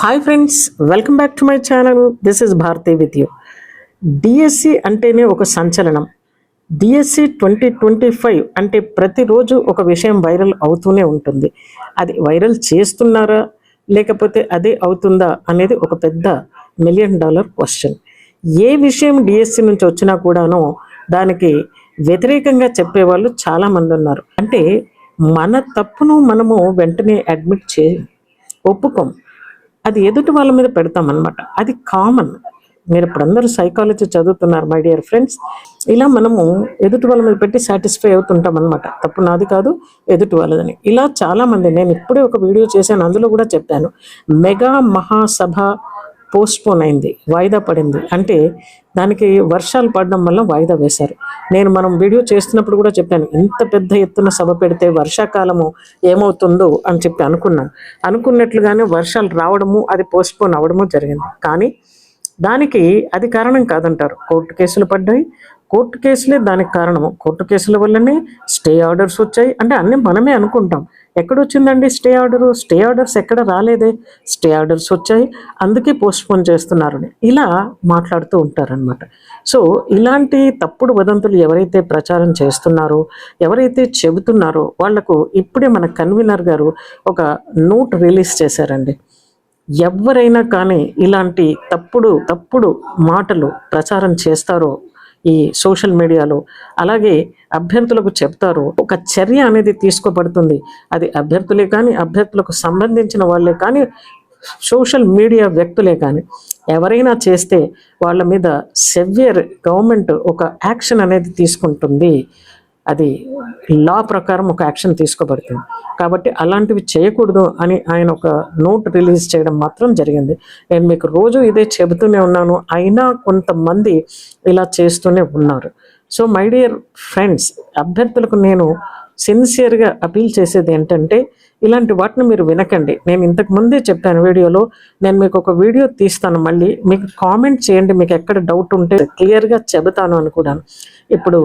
Hi friends welcome back to my channel. This is Bharati with you DSC అంటేనే ఒక సంచలనం. DSC twenty twenty five అంటే ప్రతిరోజు ఒక విషయం వైరల్ అవుతూనే ఉంటుంది. అది వైరల్ చేస్తున్నారా లేకపోతే అదే అవుతుందా అనేది ఒక పెద్ద మిలియన్ డాలర్ క్వశ్చన్ ఏ విషయం డిఎస్సి నుంచి వచ్చినా కూడాను దానికి వ్యతిరేకంగా చెప్పేవాళ్ళు చాలామంది ఉన్నారు. అంటే మన తప్పును మనము వెంటనే అడ్మిట్ చే ఒప్పుకోం. అది ఎదుటి వాళ్ళ మీద పెడతాం అనమాట అది కామన్. మీరు ఇప్పుడు అందరూ సైకాలజీ చదువుతున్నారు మై డియర్ ఫ్రెండ్స్ ఇలా మనము ఎదుటి వాళ్ళ మీద పెట్టి సాటిస్ఫై అవుతుంటాం అనమాట తప్పు నాది కాదు ఎదుటి వాళ్ళదని. ఇలా చాలా మంది నేను ఇప్పుడే ఒక వీడియో చేశాను అందులో కూడా చెప్పాను. మెగా మహాసభ పోస్ట్పోన్ అయింది వాయిదా పడింది. అంటే దానికి వర్షాలు పడడం వల్ల వాయిదా వేశారు. నేను మనం వీడియో చేస్తున్నప్పుడు కూడా చెప్పాను ఇంత పెద్ద ఎత్తున సభ పెడితే వర్షాకాలము ఏమవుతుందో అని చెప్పి అనుకున్నాను. అనుకున్నట్లుగానే వర్షాలు రావడము అది పోస్ట్పోన్ అవ్వడము జరిగింది. కానీ దానికి అది కారణం కాదంటారు. కోర్టు కేసులు పడ్డాయి కోర్టు కేసులే దానికి కారణము. కోర్టు కేసుల వల్లనే స్టే ఆర్డర్స్ వచ్చాయి. అంటే అన్నీ మనమే అనుకుంటాం. ఎక్కడొచ్చిందండి స్టే ఆర్డరు? స్టే ఆర్డర్స్ ఎక్కడ రాలేదే? స్టే ఆర్డర్స్ వచ్చాయి. అందుకే పోస్ట్పోన్ చేస్తున్నారని ఇలా మాట్లాడుతూ ఉంటారనమాట సో ఇలాంటి తప్పుడు వదంతులు ఎవరైతే ప్రచారం చేస్తున్నారో ఎవరైతే చెబుతున్నారో వాళ్ళకు ఇప్పుడే మన కన్వీనర్ గారు ఒక నోట్ రిలీజ్ చేశారండి. ఎవరైనా కానీ ఇలాంటి తప్పుడు తప్పుడు మాటలు ప్రచారం చేస్తారో ఈ సోషల్ మీడియాలో. అలాగే అభ్యర్థులకు చెప్తారు ఒక చర్య అనేది తీసుకోబడుతుంది. అది అభ్యర్థులే కానీ అభ్యర్థులకు సంబంధించిన వాళ్ళే కానీ సోషల్ మీడియా వ్యక్తులే కానీ ఎవరైనా చేస్తే వాళ్ళ మీద సెవియర్ గవర్నమెంట్ ఒక యాక్షన్ అనేది తీసుకుంటుంది. అది లా ప్రకారం ఒక యాక్షన్ తీసుకోబడుతుంది. కాబట్టి అలాంటివి చేయకూడదు అని ఆయన ఒక నోట్ రిలీజ్ చేయడం మాత్రం జరిగింది. నేను మీకు రోజు ఇదే చెబుతూనే ఉన్నాను. అయినా కొంతమంది ఇలా చేస్తూనే ఉన్నారు. సో మై డియర్ ఫ్రెండ్స్ అభ్యర్థులకు నేను సిన్సియర్గా అపీల్ చేసేది ఏంటంటే ఇలాంటి వాటిని మీరు వినకండి. నేను ఇంతకు ముందే చెప్పాను వీడియోలో నేను మీకు ఒక వీడియో తీస్తాను. మళ్ళీ మీకు కామెంట్ చేయండి. మీకు ఎక్కడ డౌట్ ఉంటే క్లియర్గా చెబుతాను అని కూడా ఇప్పుడు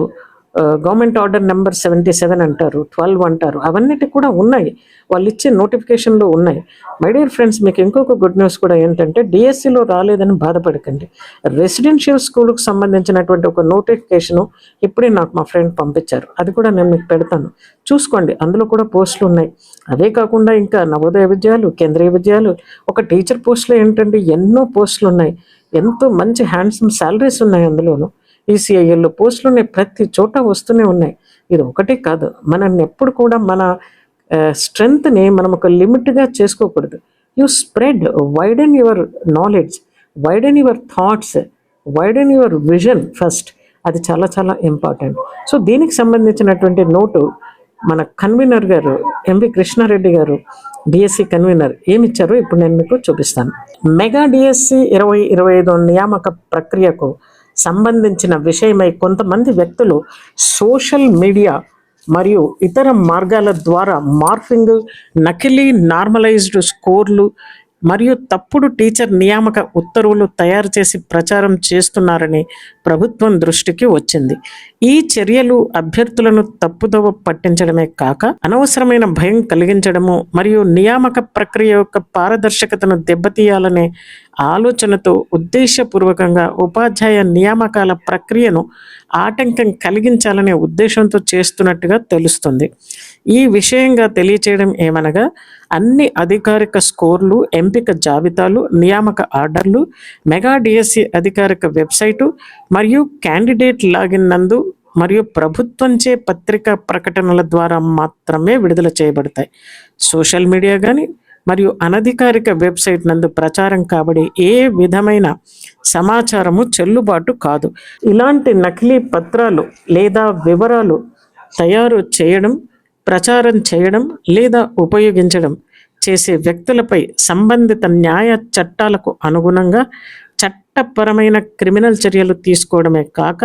government order number seventy seven అంటారు ట్వెల్వ్ అంటారు అవన్నీ కూడా ఉన్నాయి. వాళ్ళు ఇచ్చే నోటిఫికేషన్లో ఉన్నాయి. మై డియర్ ఫ్రెండ్స్ మీకు ఇంకొక గుడ్ న్యూస్ కూడా ఏంటంటే డిఎస్సిలో రాలేదని బాధపడకండి. రెసిడెన్షియల్ స్కూల్కి సంబంధించినటువంటి ఒక నోటిఫికేషను ఇప్పుడే నాకు మా ఫ్రెండ్ పంపించారు. అది కూడా నేను మీకు పెడతాను. చూసుకోండి అందులో కూడా పోస్టులు ఉన్నాయి. అదే కాకుండా ఇంకా నవోదయ విద్యాలు కేంద్రీయ విద్యాలు ఒక టీచర్ పోస్టులు ఏంటంటే ఎన్నో పోస్టులు ఉన్నాయి. ఎంతో మంచి హ్యాండ్సమ్ శాలరీస్ ఉన్నాయి అందులోనూ. ఈసీఐఎల్లో పోస్టులు ఉన్నాయి ప్రతి చోట వస్తూనే ఉన్నాయి. ఇది ఒకటే కాదు మనల్ని ఎప్పుడు కూడా మన స్ట్రెంగ్త్ని మనం ఒక లిమిట్గా చేసుకోకూడదు. You spread widen your knowledge widen your thoughts widen your vision first. అది చాలా చాలా ఇంపార్టెంట్. సో దీనికి సంబంధించినటువంటి నోటు మన కన్వీనర్ గారు ఎంవి కృష్ణారెడ్డి గారు డిఎస్సి కన్వీనర్ ఏమి ఇచ్చారో ఇప్పుడు నేను మీకు చూపిస్తాను. మెగా డిఎస్సి ఇరవై ఇరవై ఐదు నియామక ప్రక్రియకు సంబంధించిన విషయమై కొంతమంది వ్యక్తులు సోషల్ మీడియా మరియు ఇతర మార్గాల ద్వారా మార్ఫింగ్ నకిలీ నార్మలైజ్డ్ స్కోర్లు మరియు తప్పుడు టీచర్ నియామక ఉత్తర్వులు తయారు చేసి ప్రచారం చేస్తున్నారని ప్రభుత్వం దృష్టికి వచ్చింది. ఈ చర్యలు అభ్యర్థులను తప్పుదోవ పట్టించడమే కాక అనవసరమైన భయం కలిగించడము మరియు నియామక ప్రక్రియ యొక్క పారదర్శకతను దెబ్బతీయాలనే ఆలోచనతో ఉద్దేశపూర్వకంగా ఉపాధ్యాయ నియామకాల ప్రక్రియను ఆటంకం కలిగించాలనే ఉద్దేశంతో చేస్తున్నట్టుగా తెలుస్తుంది. ఈ విషయంగా తెలియచేయడం ఏమనగా అన్ని అధికారిక స్కోర్లు ఎంపిక జాబితాలు నియామక ఆర్డర్లు మెగా డిఎస్సి అధికారిక వెబ్సైటు మరియు క్యాండిడేట్ లాగిన్ నందు మరియు ప్రభుత్వంచే పత్రికా ప్రకటనల ద్వారా మాత్రమే విడుదల చేయబడతాయి. సోషల్ మీడియా కానీ మరియు అనధికారిక వెబ్సైట్ నందు ప్రచారం కాబడి ఏ విధమైన సమాచారము చెల్లుబాటు కాదు. ఇలాంటి నకిలీ పత్రాలు లేదా వివరాలు తయారు చేయడం ప్రచారం చేయడం లేదా ఉపయోగించడం చేసే వ్యక్తులపై సంబంధిత న్యాయ చట్టాలకు అనుగుణంగా చట్టపరమైన క్రిమినల్ చర్యలు తీసుకోవడమే కాక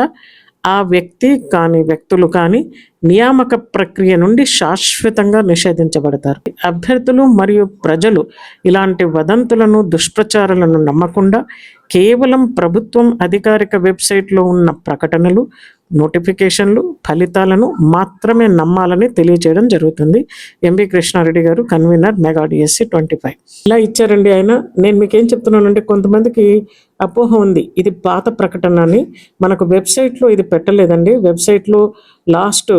ఆ వ్యక్తి కానీ వ్యక్తులు కానీ నియామక ప్రక్రియ నుండి శాశ్వతంగా నిషేధించబడతారు. అభ్యర్థులు మరియు ప్రజలు ఇలాంటి వదంతులను దుష్ప్రచారాలను నమ్మకుండా కేవలం ప్రభుత్వం అధికారిక వెబ్సైట్లో ఉన్న ప్రకటనలు నోటిఫికేషన్లు ఫలితాలను మాత్రమే నమ్మాలని తెలియజేయడం జరుగుతుంది. ఎంబి కృష్ణారెడ్డి గారు convener mega DSC twenty five. ఇలా ఇచ్చారండి ఆయన. నేను మీకు ఏం చెప్తున్నానంటే కొంతమందికి అపోహ ఉంది. ఇది పాత ప్రకటన అని. మనకు వెబ్సైట్లో ఇది పెట్టలేదండి. వెబ్సైట్లో లాస్ట్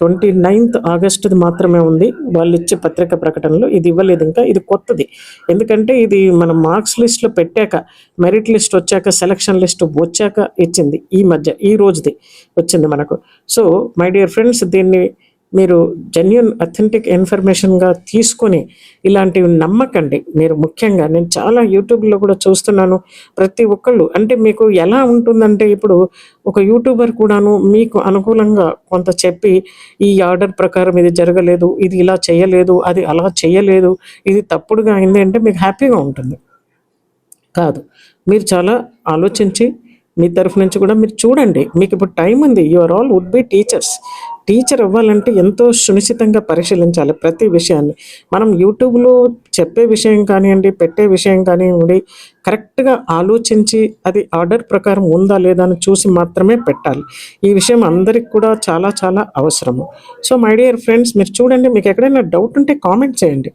ట్వంటీ నైన్త్ ఆగస్టుది మాత్రమే ఉంది. వాళ్ళు ఇచ్చే పత్రిక ప్రకటనలో ఇది ఇవ్వలేదు ఇంకా ఇది కొత్తది. ఎందుకంటే ఇది మన మార్క్స్ లిస్ట్లో పెట్టాక మెరిట్ లిస్ట్ వచ్చాక సెలక్షన్ లిస్ట్ వచ్చాక ఇచ్చింది ఈ మధ్య ఈ రోజుది వచ్చింది మనకు. సో మై డియర్ ఫ్రెండ్స్ దీన్ని మీరు జెన్యున్ అథెంటిక్ ఇన్ఫర్మేషన్గా తీసుకొని ఇలాంటివి నమ్మకండి. మీరు ముఖ్యంగా నేను చాలా యూట్యూబ్లో కూడా చూస్తున్నాను. ప్రతి ఒక్కళ్ళు అంటే మీకు ఎలా ఉంటుందంటే ఇప్పుడు ఒక యూట్యూబర్ కూడాను మీకు అనుకూలంగా కొంత చెప్పి ఈ ఆర్డర్ ప్రకారం ఇది జరగలేదు ఇది ఇలా చేయలేదు అది అలా చేయలేదు ఇది తప్పుడుగా అయింది అంటే మీకు హ్యాపీగా ఉంటుంది. కాదు. మీరు చాలా ఆలోచించి మీ తరఫు నుంచి కూడా మీరు చూడండి. మీకు ఇప్పుడు టైం ఉంది. You are all would be teachers teacher అవ్వాలంటే ఎంతో సునిశ్చితంగా పరిశీలించాలి ప్రతి విషయాన్ని. మనం యూట్యూబ్లో చెప్పే విషయం కానివ్వండి పెట్టే విషయం కానివ్వండి కరెక్ట్గా ఆలోచించి అది ఆర్డర్ ప్రకారం ఉందా లేదా అని చూసి మాత్రమే పెట్టాలి. ఈ విషయం అందరికి కూడా చాలా చాలా అవసరము. సో మై డియర్ ఫ్రెండ్స్ మీరు చూడండి మీకు ఎక్కడైనా డౌట్ ఉంటే కామెంట్ చేయండి.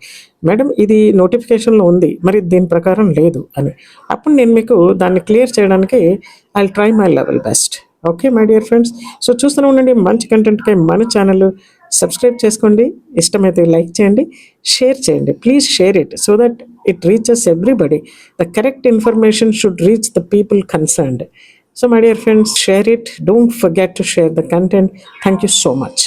మేడం ఇది నోటిఫికేషన్లో ఉంది మరి దీని ప్రకారం లేదు అని. అప్పుడు నేను మీకు దాన్ని క్లియర్ చేయడానికి I try my level best okay my dear friends? So చూస్తూనే ఉండండి మంచి కంటెంట్కై మన ఛానల్ సబ్స్క్రైబ్ చేసుకోండి. ఇష్టమైతే లైక్ చేయండి. షేర్ చేయండి. Please share it so that it reaches everybody the correct information should reach the people concerned so my dear friends share it don't forget to share the content thank you so much